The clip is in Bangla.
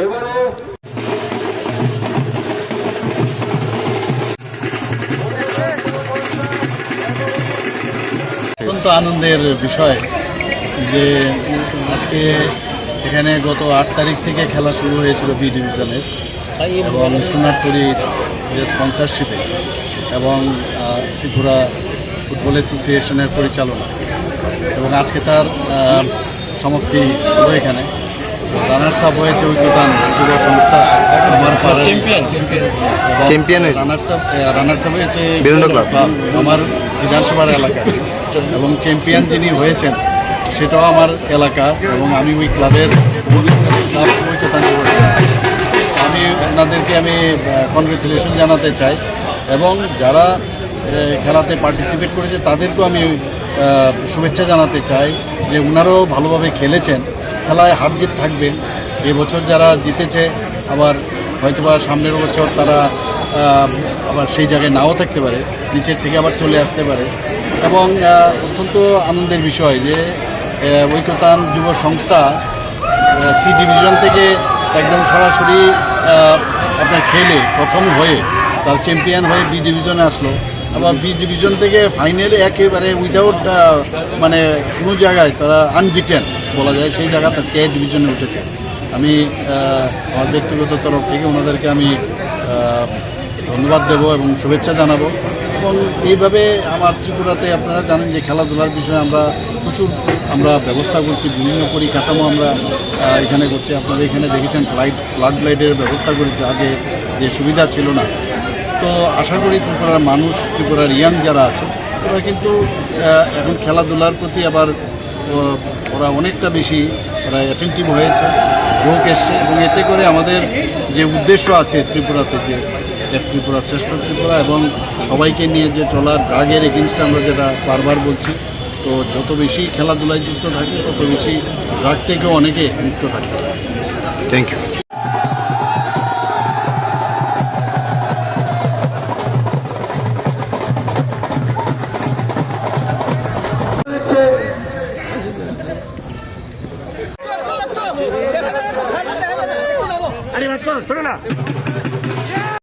এবারে অত্যন্ত আনন্দের বিষয় যে আজকে এখানে গত আট তারিখ থেকে খেলা শুরু হয়েছিল বি ডিভিশনের এবং সোনারপুরীর যে স্পন্সরশিপে এবং ত্রিপুরা ফুটবল অ্যাসোসিয়েশনের পরিচালনা। এবং আজকে তার সমাপ্তি হলো এখানে। রানার্স আপ হয়েছে ঐক্যতান যুব সংস্থা আমার চ্যাম্পিয়ন হয়েছে? রানার্স আপ রানার্স আপ হয়েছে বীরেন্দ্র ক্লাব। আমার বিধানসভার এলাকা এবং চ্যাম্পিয়ন যিনি হয়েছেন সেটাও আমার এলাকা এবং আমি ওই ক্লাবের। আমি ওনাদেরকে আমি কনগ্রেচুলেশন জানাতে চাই এবং যারা খেলাতে পার্টিসিপেট করেছে তাদেরকেও আমি শুভেচ্ছা জানাতে চাই যে ওনারাও ভালোভাবে খেলেছেন খেলায় হার জিত থাকবে। এবছর যারা জিতেছে, আবার হয়তোবা সামনের বছর তারা আবার সেই জায়গায় নাও থাকতে পারে, নিচের থেকে আবার চলে আসতে পারে। এবং অত্যন্ত আনন্দের বিষয় যে ঐক্যতান যুব সংস্থা সি ডিভিশন থেকে একদম সরাসরি আপনার খেলে প্রথম হয়ে তার চ্যাম্পিয়ন হয়ে বি ডিভিশনে আসলো। আবার বি ডিভিশন থেকে ফাইনালে একেবারে উইদাউট মানে কোনো জায়গায় তারা আনবিটেন বলা যায়, সেই জায়গাতে আজকে এ ডিভিশনে উঠেছে। আমি আমার ব্যক্তিগত তরফ থেকে ওনাদেরকে আমি ধন্যবাদ দেবো এবং শুভেচ্ছা জানাব। এবং এইভাবে আমার ত্রিপুরাতে আপনারা জানেন যে খেলাধুলার বিষয়ে আমরা প্রচুর আমরা ব্যবস্থা করছি, বিভিন্ন পরিকাঠামো আমরা এখানে করছি। আপনারা এখানে দেখেছেন ফ্লাইট ফ্লাড লাইটের ব্যবস্থা করেছি। আগে যে সুবিধা ছিল না। তো আশা করি ত্রিপুরার মানুষ, ত্রিপুরার ইয়াং যারা আছে ওরা কিন্তু এখন খেলাধুলার প্রতি আবার ওরা অনেকটা বেশি, ওরা অ্যাটেন্টিভ হয়েছে যোগ এসছে এবং এতে করে আমাদের যে উদ্দেশ্য আছে ত্রিপুরা থেকে এক ত্রিপুরা, শ্রেষ্ঠ ত্রিপুরা এবং সবাইকে নিয়ে যে চলার ড্রাগের এগেনস্ট আমরা যেটা বারবার বলছি, তো যত বেশি খেলাধুলায় যুক্ত থাকে, তত বেশি ড্রাগ থেকেও অনেকে মুক্ত থাকে। থ্যাংক ইউ করুন শুনে না।